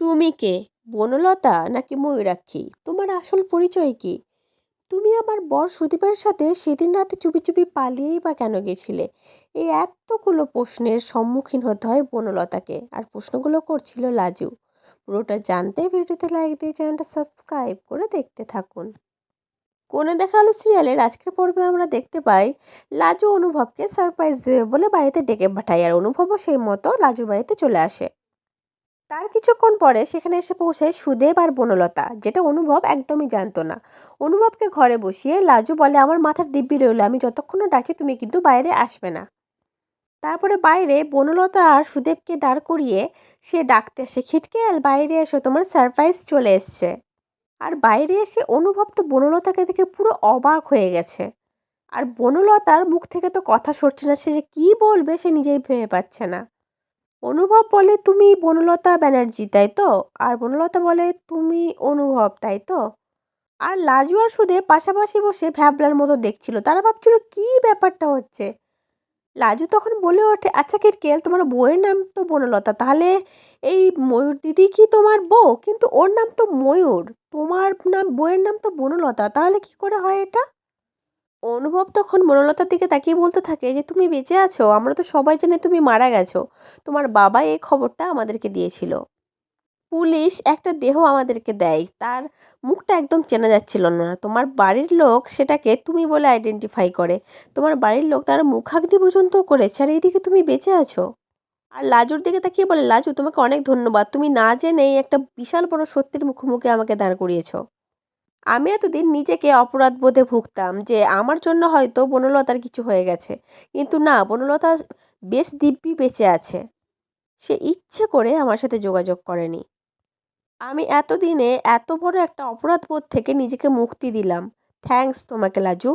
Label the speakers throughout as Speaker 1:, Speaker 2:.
Speaker 1: তুমি কে? বনলতা নাকি ময়ূরাক্ষী? তোমার আসল পরিচয় কি? তুমি আমার বর সুদীপের সাথে সেদিন রাতে চুপি চুপি পালিয়েই বা কেন গেছিলে? এই এতগুলো প্রশ্নের সম্মুখীন হতে হয় বনলতাকে, আর প্রশ্নগুলো করছিল লাজু। পুরোটা জানতে ভিডিওতে লাইক দিয়ে চ্যানেলটা সাবস্ক্রাইব করে দেখতে থাকুন। কোনে দেখা আলো সিরিয়ালের আজকের পর্বে আমরা দেখতে পাই, লাজু অনুভবকে সারপ্রাইজ দেবে বলে বাড়িতে ডেকে পাঠায়, আর অনুভবও সেই মতো লাজুর বাড়িতে চলে আসে। তার কিছুক্ষণ পরে সেখানে এসে পৌঁছায় সুদেব আর বনলতা, যেটা অনুভব একদমই জানতো না। অনুভবকে ঘরে বসিয়ে লাজু বলে, আমার মাথার দিব্যি রইল, আমি যতক্ষণ ডাকি তুমি কিন্তু বাইরে আসবে না। তারপরে বাইরে বনলতা আর সুদেবকে দাঁড় করিয়ে সে ডাকতে আসে খিটকেল বাইরে এসো, তোমার সারপ্রাইজ চলে এসছে। আর বাইরে এসে অনুভব তো বনলতাকে দেখে পুরো অবাক হয়ে গেছে। আর বনলতার মুখ থেকে তো কথা সরছে না, সে যে কী বলবে সে নিজেই ভেবে পাচ্ছে না। অনুভব বলে তুমি বনলতা ব্যানার্জি, তাই তো? আর বনলতা বলে তুমি অনুভব, তাই তো? আর লাজু আর সুদে পাশাপাশি বসে ভ্যাবলার মতো দেখছিল। তারা ভাবছিল, কি ব্যাপারটা হচ্ছে? লাজু তখন বলে ওঠে আচ্ছা কেটকেল, তোমার বউয়ের নাম তো বনলতা। তাহলে এই ময়ূর দিদি কি তোমার বউ? কিন্তু ওর নাম তো ময়ূর। তোমার নাম, বউয়ের নাম তো বনলতা। তাহলে কি করে হয় এটা? অনুভব তখন মনলতার দিকে তাকিয়ে বলতে থাকে যে, তুমি বেঁচে আছো? আমরা তো সবাই জানি তুমি মারা গেছো। তোমার বাবা এই খবরটা আমাদেরকে দিয়েছিল। পুলিশ একটা দেহ আমাদেরকে দেয়। তার মুখটা একদম চেনা যাচ্ছিল না। তোমার বাড়ির লোক সেটাকে তুমি বলে আইডেন্টিফাই করে। তোমার বাড়ির লোক তার মুখাগ্নি পর্যন্ত করেছে। আর এইদিকে তুমি বেঁচে আছো? আর লাজুর দিকে তাকিয়ে বলে, লাজু, তোমাকে অনেক ধন্যবাদ। তুমি না জেনেই একটা বিশাল বড় সত্যির মুখোমুখি আমাকে দাঁড় করিয়েছো। আমি এতদিন নিজেকে অপরাধ বোধে ভুগতাম যে আমার জন্য হয়তো বনলতার কিছু হয়ে গেছে। কিন্তু না, বনলতা বেশ দিব্যি বেঁচে আছে। সে ইচ্ছে করে আমার সাথে যোগাযোগ করেনি। আমি এতদিনে এত বড় একটা অপরাধ বোধ থেকে নিজেকে মুক্তি দিলাম। থ্যাঙ্কস তোমাকে, লাজু।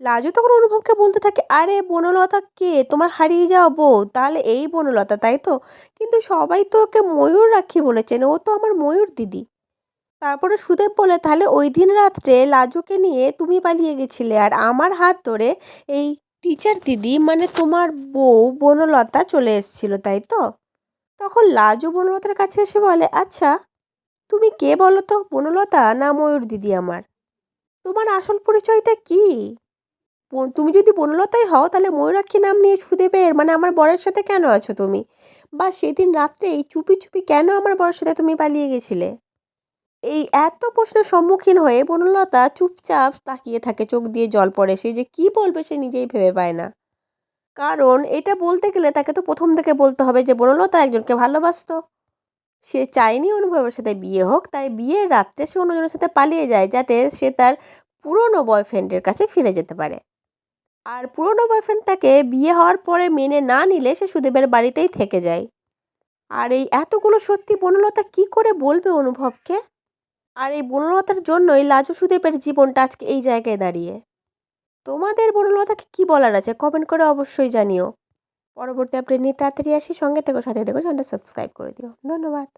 Speaker 1: লাজু তখন অনুভবকে বলতে থাকে, আরে বনলতা কে? তোমার হারিয়ে যাওয়া বউ। তাহলে এই বনলতা, তাই তো? কিন্তু সবাই তো ওকে ময়ূর রাখি বলেছেন। ও তো আমার ময়ূর দিদি। তারপরে সুদেব বলে, তাহলে ওই দিন রাত্রে লাজুকে নিয়ে তুমি পালিয়ে গেছিলে আর আমার হাত ধরে এই টিচার দিদি মানে তোমার বউ বনলতা চলে এসেছিল, তাই তো? তখন লাজু বনলতার কাছে এসে বলে আচ্ছা তুমি কে বলো তো, বনলতা না ময়ূর দিদি আমার? তোমার আসল পরিচয়টা কি? তুমি যদি বনলতাই হও, তাহলে ময়ূরাক্ষী নাম নিয়ে সুদেবের মানে আমার বরের সাথে কেন আছো তুমি? বা সেদিন রাত্রে এই চুপি চুপি কেন আমার বরের সাথে তুমি পালিয়ে গেছিলে? এই এত প্রশ্নের সম্মুখীন হয়ে বনলতা চুপচাপ তাকিয়ে থাকে, চোখ দিয়ে জল পড়ে। সে যে কি বলবে সে নিজেই ভেবে পায় না। কারণ এটা বলতে গেলে তাকে তো প্রথম থেকে বলতে হবে যে, বনলতা একজনকে ভালোবাসত। সে চায়নি অনুভবের সাথে বিয়ে হোক, তাই বিয়ের রাত্রে সে অন্যজনের সাথে পালিয়ে যায় যাতে সে তার পুরনো বয়ফ্রেন্ডের কাছে ফিরে যেতে পারে। আর পুরনো বয়ফ্রেন্ড তাকে বিয়ে হওয়ার পরে মেনে না নিলে সে সুদেবের বাড়িতেই থেকে যায়। আর এই এতগুলো সত্যি বনলতা কি করে বলবে অনুভবকে? আর এই বনলতার জন্যই লাজু সুদীপের জীবনটা আজকে এই জায়গায় দাঁড়িয়ে। তোমাদের বনলতাকে কি বলার আছে? কমেন্ট করে অবশ্যই জানিও। পরবর্তী আপডেট নিয়ে তাড়াতাড়ি আসি। সঙ্গে থেকে, সাথে দেখো চ্যানেলটা সাবস্ক্রাইব করে দিও। ধন্যবাদ।